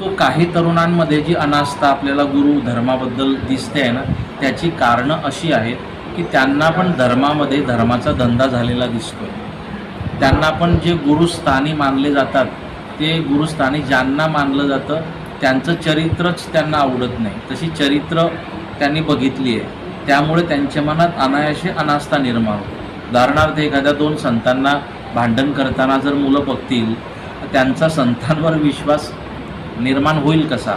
तो काही तरुणांमध्ये जी अनास्था आपल्याला गुरु धर्माबद्दल दिसते आहे ना त्याची कारणं अशी आहेत की त्यांना पण धर्मामध्ये धर्माचा धंदा झालेला दिसतोय. त्यांना पण जे गुरुस्थानी मानले जातात ते गुरुस्थानी ज्यांना मानलं जातं त्यांचं चरित्रच त्यांना आवडत नाही. तशी चरित्र त्यांनी बघितली आहे. त्यामुळे त्यांच्या मनात अनायासे अनास्था निर्माण होते. उदाहरणार्थ एखाद्या दोन संतांना भांडण करताना जर मुलं बघतील तर त्यांचा संतांवर विश्वास निर्माण होईल कसा?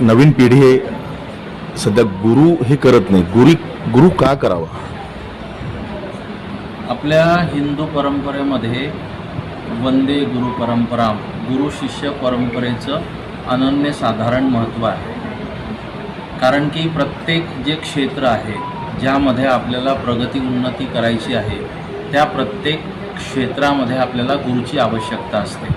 नवीन पिढी हे सध्या गुरु हे करत नाही. गुरु गुरु का करावा? आपल्या हिंदू परंपरेमध्ये वंदे गुरु परंपरा गुरु शिष्य परंपरेचं अनन्य साधारण महत्त्व आहे. कारण की प्रत्येक जे क्षेत्र आहे ज्यामध्ये आपल्याला प्रगती उन्नती करायची आहे त्या प्रत्येक क्षेत्रामध्ये आपल्याला गुरुची आवश्यकता असते.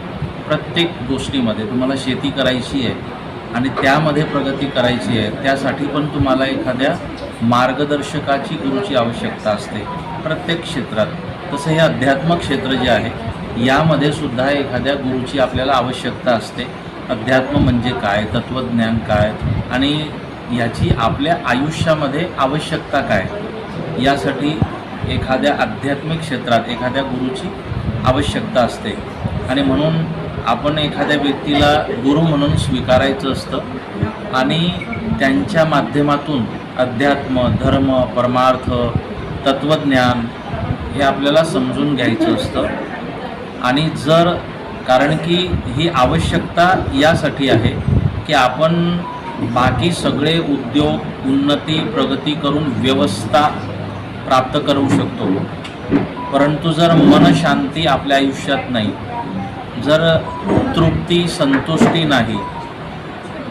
प्रत्येक गोष्टीमध्ये तुम्हाला शेती करायची आहे आणि त्यामध्ये प्रगती करायची आहे त्यासाठी पण तुम्हाला एखाद्या मार्गदर्शकाची गुरुची आवश्यकता असते प्रत्येक क्षेत्रात. तसं हे अध्यात्म क्षेत्र जे आहे यामध्ये सुद्धा एखाद्या गुरुची आपल्याला आवश्यकता असते. अध्यात्म म्हणजे काय तत्त्वज्ञान काय आणि याची आपल्या आयुष्यामध्ये आवश्यकता काय? यासाठी एखाद्या आध्यात्मिक क्षेत्रात एखाद्या गुरुची आवश्यकता असते. आणि म्हणून आपण एखाद्या व्यक्तीला गुरु म्हणून स्वीकारायचं असतं आणि त्यांच्या माध्यमातून अध्यात्म धर्म परमार्थ तत्त्वज्ञान हे आपल्याला समजून घ्यायचं असतं. आणि जर कारण की ही आवश्यकता यासाठी आहे की आपण बाकी सगळे उद्योग उन्नती प्रगती करून व्यवस्था प्राप्त करू शकतो. परंतु जर मनशांती आपल्या आयुष्यात नाही जर तृप्ती संतुष्टी नाही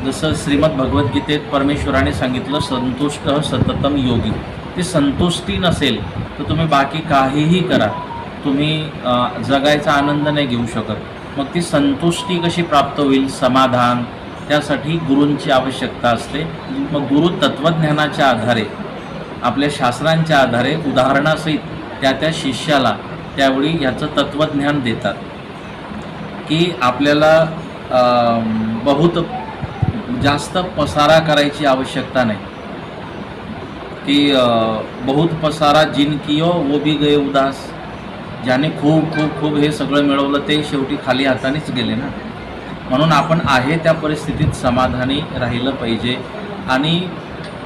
जसं श्रीमद भगवद्गीतेत परमेश्वराने सांगितलं संतुष्ट सततम योगी. ती संतुष्टी नसेल तर तुम्ही बाकी काहीही करा. तुम्ही जगायचा आनंद नाही घेऊ शकत. मग ती संतुष्टी कशी प्राप्त होईल? समाधान. त्यासाठी गुरूंची आवश्यकता असते. मग गुरु तत्त्वज्ञानाच्या आधारे आपल्या शास्त्रांच्या आधारे उदाहरणासहित त्या त्या शिष्याला त्यावेळी ह्याचं तत्त्वज्ञान देतात. की आपल्याला बहुत जास्त पसारा करायची आवश्यकता नाही. की बहुत पसारा जिनकियो वो भी गए उदास. ज्याने खूप खूप खूप हे सगळं मिळवलं ते शेवटी खाली हातानेच गेले ना. म्हणून आपण आहे त्या परिस्थितीत समाधानी राहिलं पाहिजे. आणि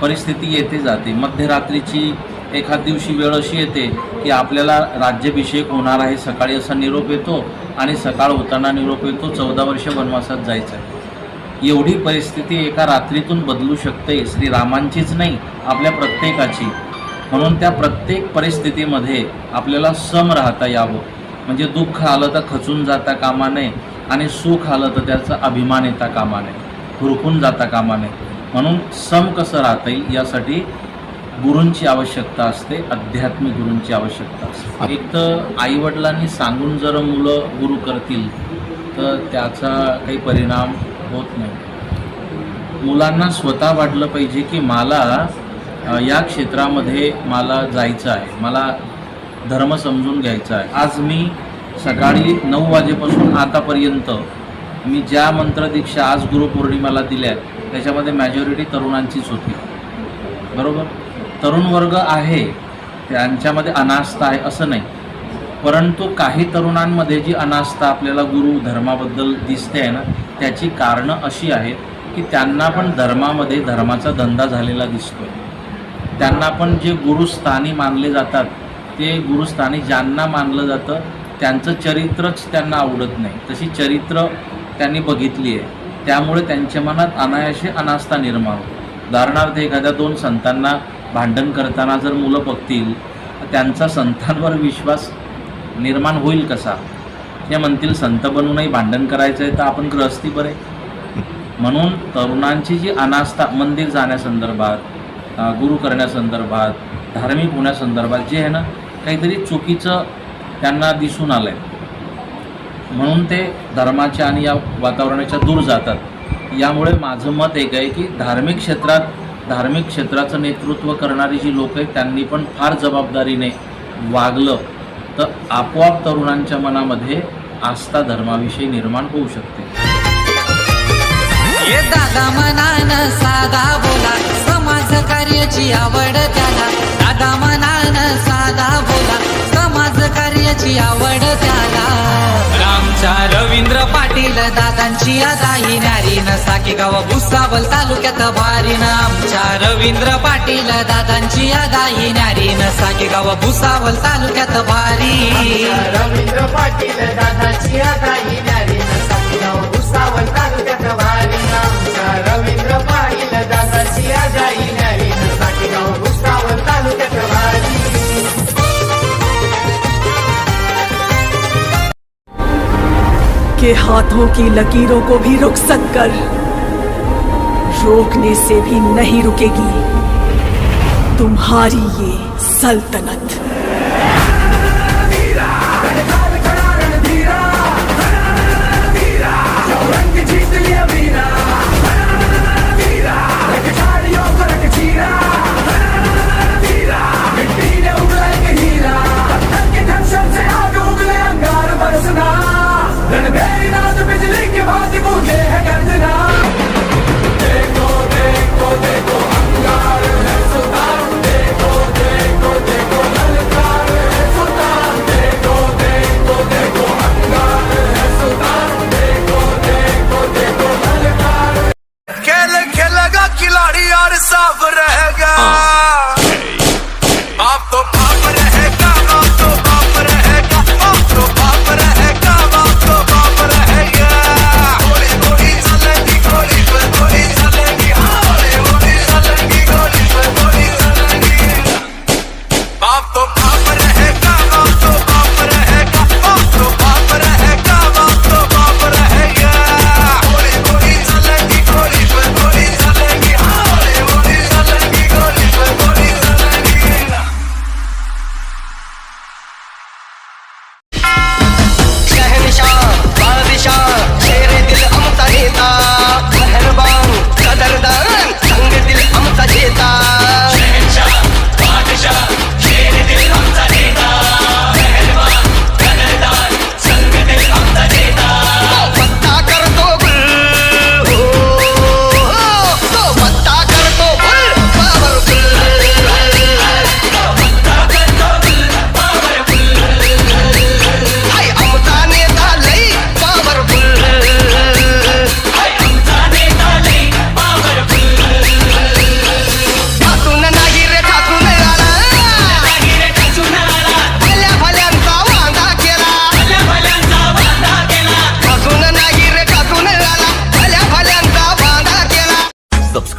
परिस्थिती येते जाते. मध्यरात्रीची एखाद दिवशी वेळ अशी येते की आपल्याला राज्याभिषेक होणार आहे सकाळी असा निरोप येतो. आणि सकाळ होताना निरोप येतो चौदा वर्ष वनवासात जायचं. आहे एवढी परिस्थिती एका रात्रीतून बदलू शकते श्रीरामांचीच नाही आपल्या प्रत्येकाची. म्हणून त्या प्रत्येक परिस्थितीमध्ये आपल्याला सम राहता यावं. म्हणजे दुःख आलं तर खचून जाता कामा नये आणि सुख आलं तर त्याचा अभिमान येता कामा नये. हुरकून जाता कामा नये. म्हणून सम कसं राहता येईल यासाठी गुरूंची आवश्यकता असते अध्यात्मिक गुरूंची आवश्यकता असते. एक तर आईवडिलांनी सांगून जर मुलं गुरु करतील तर त्याचा काही परिणाम होत नाही. मुलांना स्वतः वाटलं पाहिजे की मला या क्षेत्रामध्ये मला जायचं आहे मला धर्म समजून घ्यायचा आहे. आज मी सकाळी नऊ वाजेपासून आतापर्यंत मी ज्या मंत्रदीक्षा आज गुरुपौर्णिमेला दिल्या त्याच्यामध्ये मॅजॉरिटी तरुणांचीच होती. बरोबर? तरुण वर्ग आहे त्यांच्यामध्ये अनास्था आहे असं नाही. परंतु काही तरुणांमध्ये जी अनास्था आपल्याला गुरु धर्माबद्दल दिसते आहे ना त्याची कारणं अशी आहेत की त्यांना पण धर्मामध्ये धर्माचा धंदा झालेला दिसतोय. त्यांना पण जे गुरुस्थानी मानले जातात ते गुरुस्थानी ज्यांना मानलं जातं त्यांचं चरित्रच त्यांना आवडत नाही. तशी चरित्र त्यांनी बघितली आहे. त्यामुळे त्यांच्या मनात अनायाशी अनास्था निर्माण होते. उदाहरणार्थ एखाद्या दोन संतांना भांडण करताना जर मुलं बघतील तर त्यांचा संतांवर विश्वास निर्माण होईल कसा? ते म्हणतील संत बनूनही भांडण करायचं आहे तर आपण ग्रहस्थी बरे. म्हणून तरुणांची जी अनास्था मंदिर जाण्यासंदर्भात गुरु करण्यासंदर्भात धार्मिक होण्यासंदर्भात जे आहे ना काहीतरी चुकीचं त्यांना दिसून आलं आहे म्हणून ते धर्माच्या आणि या वातावरणाच्या दूर जातात. यामुळे माझं मत एक आहे की धार्मिक क्षेत्रात धार्मिक क्षेत्राचं नेतृत्व करणारी जी लोक आहेत त्यांनी पण फार जबाबदारीने वागलं. तर आपोआप तरुणांच्या मनामध्ये आस्था धर्माविषयी निर्माण होऊ शकते. दादा मनान साधा बोला समाज कार्याची आवड त्याला. दादा मनान साधा बोला समाज कार्याची आवड त्याला. रवींद्र पाटील दादांची अदाई नारी न साकी गाव भुसावल तालुक्यात भारी ना आमच्या रवींद्र पाटील दादांची अदाई नारी न साकी गाव भुसावल तालुक्यात भारी. रवींद्र पाटील दादाची आता येणारी नसाकीगाव भुसावळ तालुक्यात वारी आमचा रवींद्र पाटील दादांची आता के हाथों की लकीरों को भी रुक सक कर। रोकने से भी नहीं रुकेगी। तुम्हारी ये सल्तनत।